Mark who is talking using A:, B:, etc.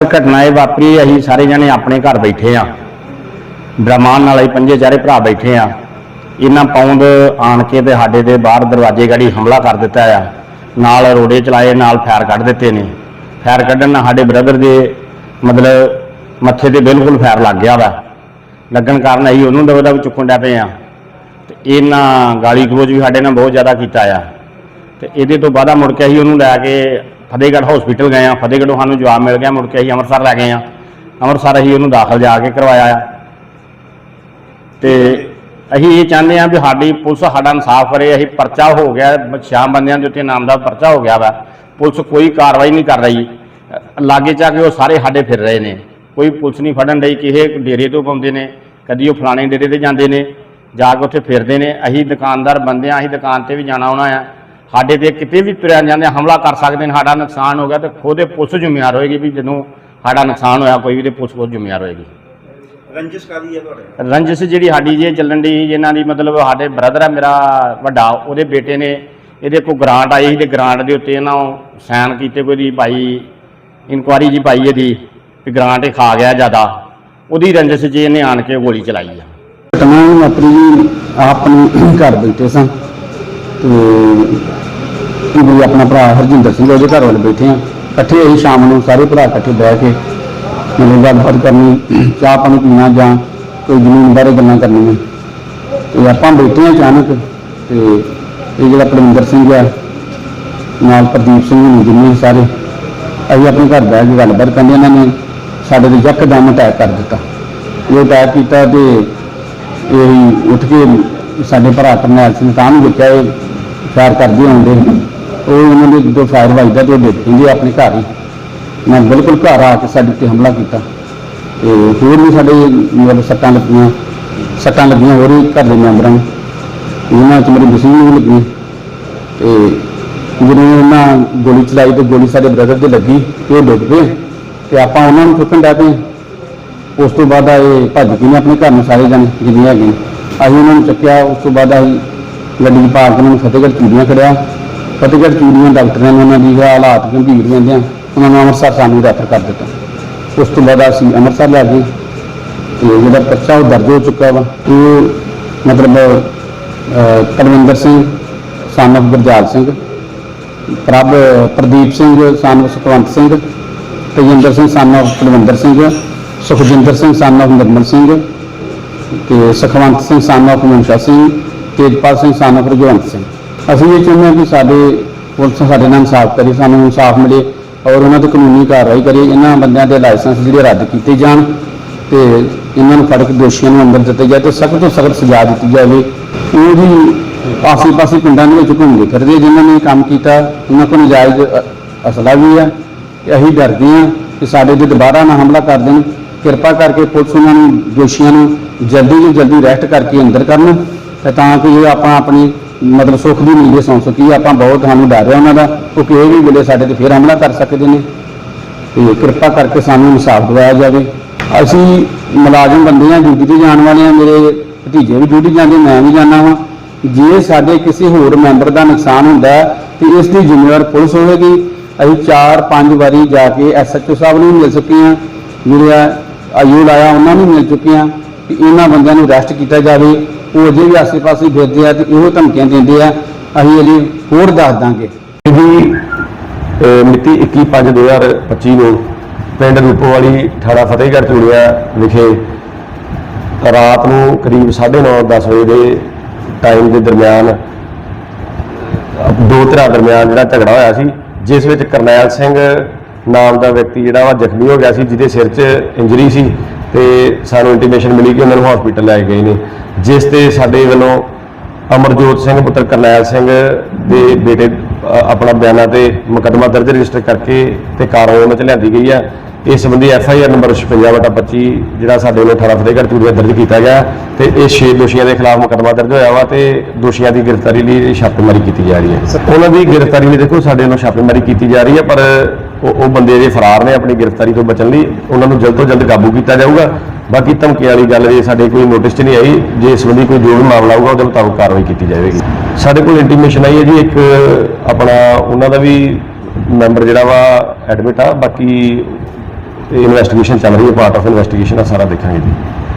A: ਘਟਨਾ ਇਹ ਵਾਪਰੀ, ਅਸੀਂ ਸਾਰੇ ਜਣੇ ਆਪਣੇ ਘਰ ਬੈਠੇ ਆ ਬ੍ਰਹਮਾਨ ਨਾਲ ਅਸੀਂ ਪੰਜੇ ਚਾਰੇ ਭਰਾ ਬੈਠੇ ਆ ਇਹਨਾਂ ਪੌਂਦ ਆਣ ਕੇ ਤੇ ਸਾਡੇ ਦੇ ਬਾਹਰ ਦਰਵਾਜ਼ੇ ਗੜੀ ਹਮਲਾ ਕਰ ਦਿੱਤਾ ਆ। ਨਾਲ ਰੋੜੇ ਚਲਾਏ, ਨਾਲ ਫੈਰ ਕੱਢ ਦਿੱਤੇ ਨੇ। ਫੈਰ ਕੱਢਣ ਨਾਲ ਸਾਡੇ ਬ੍ਰਦਰ ਦੇ ਮਤਲਬ ਮੱਥੇ ਤੇ ਬਿਲਕੁਲ ਫੈਰ ਲੱਗ ਗਿਆ ਵਾ। ਲੱਗਣ ਕਾਰਨ ਅਸੀਂ ਉਹਨੂੰ ਦਬਾ ਦਬ ਚੁੱਕਣ ਡੈ ਪਏ ਆ ਤੇ ਇਹਨਾਂ ਗਾਲੀ ਗਲੋਚ ਵੀ ਸਾਡੇ ਨਾਲ ਬਹੁਤ ਜ਼ਿਆਦਾ ਕੀਤਾ ਆ। ਤੇ ਇਹਦੇ ਤੋਂ ਬਾਅਦਾ ਮੁੜ ਕੇ ਅਸੀਂ ਉਹਨੂੰ ਲੈ ਕੇ ਫਤਿਹਗੜ੍ਹ ਹਸਪੀਟਲ ਗਏ ਆ, ਫਤਿਹਗੜ੍ਹੋਂ ਸਾਨੂੰ ਜਵਾਬ ਮਿਲ ਗਿਆ, ਮੁੜ ਕੇ ਅਸੀਂ ਅੰਮ੍ਰਿਤਸਰ ਲੈ ਗਏ ਆ। ਅੰਮ੍ਰਿਤਸਰ ਅਸੀਂ ਉਹਨੂੰ ਦਾਖਲ ਜਾ ਕੇ ਕਰਵਾਇਆ ਆ। ਤੇ ਅਸੀਂ ਇਹ ਚਾਹੁੰਦੇ ਆ ਵੀ ਸਾਡੀ ਪੁਲਿਸ ਸਾਡਾ ਇਨਸਾਫ ਕਰੇ, ਅਸੀਂ ਪਰਚਾ ਹੋ ਗਿਆ ਸ਼ਾਮ ਬੰਦਿਆਂ ਦੇ ਉੱਤੇ ਨਾਮ ਦਾ ਪਰਚਾ ਹੋ ਗਿਆ ਵਾ। ਪੁਲਿਸ ਕੋਈ ਕਾਰਵਾਈ ਨਹੀਂ ਕਰ ਰਹੀ। ਲਾਗੇ ਚਾ ਕੇ ਉਹ ਸਾਰੇ ਸਾਡੇ ਫਿਰ ਰਹੇ ਨੇ। ਕੋਈ ਪੁਲਿਸ ਨਹੀਂ ਫੜਨ ਲਈ ਕਿਸੇ ਡੇਰੇ ਤੋਂ ਪਾਉਂਦੇ ਨੇ, ਕਦੀ ਉਹ ਫਲਾਣੇ ਡੇਰੇ ਤੇ ਜਾਂਦੇ ਨੇ, ਜਾ ਕੇ ਉੱਥੇ ਫਿਰਦੇ ਨੇ। ਅਸੀਂ ਦੁਕਾਨਦਾਰ ਬੰਦੇ ਆ, ਅਸੀਂ ਦੁਕਾਨ ਤੇ ਵੀ ਜਾਣਾ ਆਉਣਾ ਆ। ਸਾਡੇ ਤੇ ਕਿਤੇ ਵੀ ਤੁਰਿਆ ਜਾਂਦੇ ਹਮਲਾ ਕਰ ਸਕਦੇ ਨੇ ਸਾਡਾ ਨੁਕਸਾਨ ਹੋ ਗਿਆ ਤੇ ਖੁਦੇ ਪੁਲਿਸ ਜ਼ਿੰਮੇਵਾਰ ਹੋਏਗੀ ਵੀ ਜਦੋਂ ਸਾਡਾ ਨੁਕਸਾਨ ਹੋਇਆ ਕੋਈ ਵੀ ਤੇ ਪੁਲਿਸ ਖੁਦ ਜ਼ਿੰਮੇਵਾਰ ਹੋਏਗੀ।
B: ਰੰਜਿਸ਼ ਕਾਦੀ ਹੈ ਤੁਹਾਡੇ?
A: ਰੰਜਿਸ਼ ਜਿਹੜੀ ਸਾਡੀ ਜੇ ਚੱਲਣ ਦੀ ਜਿਨ੍ਹਾਂ ਦੀ ਮਤਲਬ ਸਾਡੇ ਬ੍ਰਦਰ ਆ ਮੇਰਾ ਵੱਡਾ ਉਹਦੇ ਬੇਟੇ ਨੇ ਇਹਦੇ ਕੋਲ ਗ੍ਰਾਂਟ ਆਈ ਸੀ ਤੇ ਗ੍ਰਾਂਟ ਦੇ ਉੱਤੇ ਇਹਨਾਂ ਸਾਈਨ ਕੀਤੇ ਕੋਈ ਦੀ ਭਾਈ ਇਨਕੁਆਰੀ ਜੀ ਪਾਈ ਇਹਦੀ ਵੀ ਗ੍ਰਾਂਟ ਇਹ ਖਾ ਗਿਆ ਜ਼ਿਆਦਾ। ਉਹਦੀ ਰੰਜਿਸ਼ 'ਚ ਇਹਨੇ ਆਣ ਕੇ ਗੋਲੀ ਚਲਾਈ ਆ।
C: ਘਟਨਾ ਆਪਣੀ ਜੀ ਆਪਣੇ ਘਰ ਬੈਠੇ ਸਾਂ ਤੇ ਵੀ ਆਪਣਾ ਭਰਾ ਹਰਜਿੰਦਰ ਸਿੰਘ ਉਹਦੇ ਘਰ ਵੱਲ ਬੈਠੇ ਆ। ਇਕੱਠੇ ਅਸੀਂ ਸ਼ਾਮ ਨੂੰ, ਸਾਰੇ ਭਰਾ ਇਕੱਠੇ ਬਹਿ ਕੇ ਮਤਲਬ ਗੱਲਬਾਤ ਕਰਨੀ, ਚਾਹ ਪਾਣੀ ਪੀਣਾ ਜਾਂ ਕੋਈ ਜ਼ਮੀਨ ਬਾਰੇ ਗੱਲਾਂ ਕਰਨੀਆਂ। ਤੇ ਆਪਾਂ ਬੈਠੇ ਆ ਅਚਾਨਕ ਤੇ ਇਹ ਜਿਹੜਾ ਪਰਮਿੰਦਰ ਸਿੰਘ ਆ, ਨਾਲ ਪ੍ਰਦੀਪ ਸਿੰਘ ਨੂੰ ਜਿੰਨੇ ਸਾਰੇ, ਅਸੀਂ ਆਪਣੇ ਘਰ ਬਹਿ ਕੇ ਗੱਲਬਾਤ ਕਰਨੀ, ਇਹਨਾਂ ਨੇ ਸਾਡੇ ਤੇ ਯਕਦਮ ਅਟੈਕ ਕਰ ਦਿੱਤਾ। ਇਹ ਅਟੈਕ ਕੀਤਾ ਤੇ ਇਹ ਉੱਠ ਕੇ ਸਾਡੇ ਭਰਾ ਕਰਨੈਲ ਸਿੰਘ ਤਾਂ ਨੂੰ ਦੇਖਿਆ, ਇਹ ਫਾਇਰ ਕਰਦੇ ਹੁੰਦੇ ਉਹ ਉਹਨਾਂ ਦੇ ਜਦੋਂ ਫਾਇਰ ਵੱਜਦਾ ਤੇ ਉਹ ਡਿੱਗ ਪੈਂਦੇ ਆਪਣੇ ਘਰ ਹੀ। ਮੈਂ ਬਿਲਕੁਲ ਘਰ ਆ ਕੇ ਸਾਡੇ ਤੇ ਹਮਲਾ ਕੀਤਾ। ਤੇ ਹੋਰ ਵੀ ਸਾਡੇ ਮਤਲਬ ਸੱਟਾਂ ਲੱਗੀਆਂ। ਸੱਟਾਂ ਲੱਗੀਆਂ ਹੋਰ ਵੀ ਘਰ ਦੇ ਮੈਂਬਰਾਂ ਨੂੰ। ਉਹਨਾਂ ਚ ਮੇਰੀ ਬਸੀ ਨੂੰ ਲੱਗੀ। ਤੇ ਜਦੋਂ ਉਹਨਾਂ ਗੋਲੀ ਚਲਾਈ ਤੇ ਗੋਲੀ ਸਾਡੇ ਬ੍ਰਦਰ ਦੇ ਲੱਗੀ, ਤੇ ਉਹ ਡਿੱਗ ਪਏ। ਤੇ ਆਪਾਂ ਉਹਨਾਂ ਨੂੰ ਚੁੱਕਣ ਡੈ ਪਏ ਉਸ ਤੋਂ ਬਾਅਦ ਇਹ ਭੱਜ ਗਏ ਨੇ ਆਪਣੇ ਘਰ ਨੂੰ ਸਾਰੇ ਜਣੇ, ਜਿੰਨੇ ਹੈਗੇ ਨੇ। ਅਸੀਂ ਉਹਨਾਂ ਨੂੰ ਚੱਕਿਆ। ਉਸ ਤੋਂ ਬਾਅਦ ਅਸੀਂ ਗੱਡੀ 'ਚ ਪਾ ਕੇ ਉਹਨਾਂ ਨੂੰ ਫਤਿਹਗੜ੍ਹ ਚੂੜੀਆਂ ਖੜਿਆ ਫਤਿਹਗੜ੍ਹ ਚੂੜੀਆਂ ਡਾਕਟਰਾਂ ਨੇ ਉਹਨਾਂ ਦੀ ਹਾਲਾਤ ਗੰਭੀਰ ਰਹਿੰਦੇ ਆ ਉਹਨਾਂ ਨੂੰ ਅੰਮ੍ਰਿਤਸਰ ਸਾਨੂੰ ਰੈਫਰ ਕਰ ਦਿੱਤਾ। ਉਸ ਤੋਂ ਬਾਅਦ ਅਸੀਂ ਅੰਮ੍ਰਿਤਸਰ ਲੈ ਗਏ ਤੇ ਜਿਹੜਾ ਪਰਚਾ ਉਹ ਦਰਜ ਹੋ ਚੁੱਕਾ ਵਾ ਉਹ ਮਤਲਬ ਅਹ, ਸਿੰਘ son of ਗੁਰਜਾਲ ਸਿੰਘ ਪ੍ਰਭ Pradeep Singh son of Sukhwant Singh Tejinder Singh son of Kulwinder Singh Sukhjinder Singh son of Nirmal Singh ਤੇ Sukhwant Singh son of ਮਨਸ਼ਾ Singh Tejpal Singh son of Rajwant Singh. ਅਸੀਂ ਇਹ ਚਾਹੁੰਦੇ ਹਾਂ ਕਿ ਸਾਡੇ ਪੁਲਿਸ ਸਾਡੇ ਨਾਲ ਇਨਸਾਫ ਕਰੇ, ਸਾਨੂੰ ਇਨਸਾਫ ਮਿਲੇ ਔਰ ਉਹਨਾਂ ਤੇ ਕਾਨੂੰਨੀ ਕਾਰਵਾਈ ਕਰੇ, ਇਹਨਾਂ ਬੰਦਿਆਂ ਦੇ ਲਾਇਸੈਂਸ ਜਿਹੜੇ ਰੱਦ ਕੀਤੇ ਜਾਣ ਤੇ ਇਹਨਾਂ ਨੂੰ ਫੜ ਕੇ ਦੋਸ਼ੀਆਂ ਨੂੰ ਅੰਦਰ ਦਿੱਤੇ ਜਾਏ ਤੇ ਸਖਤ ਤੋਂ ਸਖਤ ਸਜ਼ਾ ਦਿੱਤੀ ਜਾਵੇ। ਉਹ ਵੀ ਆਸੇ-ਪਾਸੇ ਪਿੰਡਾਂ ਦੇ ਵਿੱਚ ਘੁੰਮਦੇ ਫਿਰਦੇ, ਜਿਨ੍ਹਾਂ ਨੇ ਕੰਮ ਕੀਤਾ, ਉਹਨਾਂ ਕੋਲ ਨਜਾਇਜ਼ ਅਸਲਾ ਵੀ ਹੈ ਤੇ ਅਸੀਂ ਡਰਦੇ ਹਾਂ ਕਿ ਸਾਡੇ ਤੇ ਦੁਬਾਰਾ ਨਾ ਹਮਲਾ ਕਰ ਦੇਣ। ਕਿਰਪਾ ਕਰਕੇ ਪੁਲਿਸ ਉਹਨਾਂ ਨੂੰ, ਦੋਸ਼ੀਆਂ ਨੂੰ ਜਲਦੀ ਤੋਂ ਜਲਦੀ ਅਰੈਸਟ ਕਰਕੇ ਅੰਦਰ ਕਰਨ ਤੇ ਤਾਂ ਕਿ ਇਹ ਆਪਾਂ ਆਪਣੀ ਮਤਲਬ ਸੁੱਖ ਦੀ ਨੀਂਦ ਸੌਂ ਸਕੀਏ ਆਪਾਂ ਬਹੁਤ ਸਾਨੂੰ ਡਰ ਰਿਹਾ ਉਹਨਾਂ ਦਾ। ਉਹ ਕਿਸੇ ਵੀ ਵੇਲੇ ਸਾਡੇ ਤੇ ਫਿਰ ਹਮਲਾ ਕਰ ਸਕਦੇ ਨੇ। ਤੇ ਕਿਰਪਾ ਕਰਕੇ ਸਾਨੂੰ ਇਨਸਾਫ ਦਿਵਾਇਆ ਜਾਵੇ। ਅਸੀਂ ਮੁਲਾਜ਼ਮ ਬੰਦੇ ਆ ਡਿਊਟੀ ਤੇ ਜਾਣ ਵਾਲੇ ਆ ਮੇਰੇ ਭਤੀਜੇ ਵੀ ਡਿਊਟੀ ਜਾਂਦੇ, ਮੈਂ ਵੀ ਜਾਂਦਾ ਹਾਂ ਜੇ ਸਾਡੇ ਕਿਸੇ ਹੋਰ ਮੈਂਬਰ ਦਾ ਨੁਕਸਾਨ ਹੁੰਦਾ ਹੈ ਤੇ ਇਸ ਦੀ ਜ਼ਿੰਮੇਵਾਰ ਪੁਲਿਸ ਹੋਵੇਗੀ। ਅਸੀਂ 4-5 ਵਾਰੀ ਜਾ ਕੇ ਐਸਐਚਓ ਸਾਹਿਬ ਨੂੰ ਵੀ ਮਿਲ ਚੁੱਕੇ ਹਾਂ। ਜਿਹੜੇ ਆ ਆਯੂ ਲਾਇਆ, ਉਹਨਾਂ ਨੂੰ ਮਿਲ ਚੁੱਕੇ ਹਾਂ। ਕਿ ਇਹਨਾਂ ਬੰਦਿਆਂ ਨੂੰ ਅਰੈਸਟ ਕੀਤਾ ਜਾਵੇ। ਉਹ ਅਜੇ ਵੀ ਆਸੇ-ਪਾਸੇ ਫਿਰਦੇ ਆ ਤੇ ਇਹੋ ਧਮਕੀਆਂ ਦਿੰਦੇ ਆ ਅਸੀਂ ਅਜੇ ਹੋਰ ਦੱਸ ਦਾਂਗੇ।
D: ਇਹਦੀ ਅਹ, ਮਿਤੀ 21/5/2025 ਨੂੰ ਪਿੰਡ ਰੂਪੋਵਾਲੀ ਥਾਣਾ ਫਤਿਹਗੜ੍ਹ ਚੂੜੀਆਂ ਵਿਖੇ ਰਾਤ ਨੂੰ ਕਰੀਬ 9:30 10 ਵਜੇ ਦੇ ਟਾਈਮ ਦੇ ਦਰਮਿਆਨ ਦੋ ਧਿਰਾਂ ਦਰਮਿਆਨ ਜਿਹੜਾ ਝਗੜਾ ਹੋਇਆ ਸੀ ਜਿਸ ਵਿੱਚ ਕਰਨੈਲ ਸਿੰਘ ਨਾਮ ਦਾ ਵਿਅਕਤੀ ਜਿਹੜਾ ਵਾ ਜ਼ਖਮੀ ਹੋ ਗਿਆ ਸੀ ਜਿਹਦੇ ਸਿਰ 'ਚ ਇੰਜਰੀ ਸੀ। ਤੇ ਸਾਨੂੰ ਇੰਟੀਮੇਸ਼ਨ ਮਿਲੀ ਕਿ ਉਹਨਾਂ ਨੂੰ ਹਸਪੀਟਲ ਲੈ ਗਏ ਨੇ। ਜਿਸ ਤੇ ਸਾਡੇ ਵੱਲੋਂ ਅਮਰਜੋਤ ਸਿੰਘ ਪੁੱਤਰ ਕਰਨੈਲ ਸਿੰਘ ਦੇ ਬੇਟੇ ਆਪਣਾ ਬਿਆਨਾਂ ਤੇ ਮੁਕੱਦਮਾ ਦਰਜ ਰਜਿਸਟਰ ਕਰਕੇ ਤੇ ਕਾਰਵਾਈ ਉਹਨਾਂ 'ਚ ਲਿਆਂਦੀ ਗਈ ਆ। ਇਸ ਸੰਬੰਧੀ ਐਫ ਆਈ ਆਰ ਨੰਬਰ 56/25 ਜਿਹੜਾ ਸਾਡੇ ਵੱਲੋਂ 18 ਫਤਿਹਗੜ੍ਹ ਚੂੜੀਆਂ ਦਰਜ ਕੀਤਾ ਗਿਆ ਤੇ ਇਹ 6 ਦੋਸ਼ੀਆਂ ਦੇ ਖਿਲਾਫ ਮੁਕੱਦਮਾ ਦਰਜ ਹੋਇਆ ਵਾ ਤੇ ਦੋਸ਼ੀਆਂ ਦੀ ਗ੍ਰਿਫਤਾਰੀ ਲਈ ਛਾਪੇਮਾਰੀ ਕੀਤੀ ਜਾ ਰਹੀ ਹੈ। ਉਹਨਾਂ ਦੀ ਗ੍ਰਿਫਤਾਰੀ ਲਈ ਦੇਖੋ ਸਾਡੇ ਵੱਲੋਂ ਛਾਪੇਮਾਰੀ ਕੀਤੀ ਜਾ ਰਹੀ ਹੈ ਪਰ ਉਹ ਉਹ ਬੰਦੇ ਅਜੇ ਫਰਾਰ ਨੇ, ਆਪਣੀ ਗ੍ਰਿਫਤਾਰੀ ਤੋਂ ਬਚਣ ਲਈ। ਉਹਨਾਂ ਨੂੰ ਜਲਦ ਤੋਂ ਜਲਦ ਕਾਬੂ ਕੀਤਾ ਜਾਊਗਾ। ਬਾਕੀ ਧਮਕੀ ਵਾਲੀ ਗੱਲ ਜੇ ਸਾਡੇ ਕੋਈ ਨੋਟਿਸ 'ਚ ਨਹੀਂ ਆਈ। ਜੇ ਇਸ ਸੰਬੰਧੀ ਕੋਈ ਜੋ ਵੀ ਮਾਮਲਾ ਆਊਗਾ ਉਹਦੇ ਮੁਤਾਬਕ ਕਾਰਵਾਈ ਕੀਤੀ ਜਾਵੇਗੀ। ਸਾਡੇ ਕੋਲ ਇੰਟੀਮੇਸ਼ਨ ਆਈ ਹੈ ਜੀ, ਇੱਕ ਆਪਣਾ ਉਹਨਾਂ ਦਾ ਵੀ ਮੈਂਬਰ ਜਿਹੜਾ ਵਾ ਐਡਮਿਟ ਆ। ਬਾਕੀ ਇਨਵੈਸਟੀਗੇਸ਼ਨ ਚੱਲ ਰਹੀ ਹੈ ਪਾਰਟ ਆਫ ਇਨਵੈਸਟੀਗੇਸ਼ਨ ਆ, ਸਾਰਾ ਦੇਖਾਂਗੇ ਜੀ।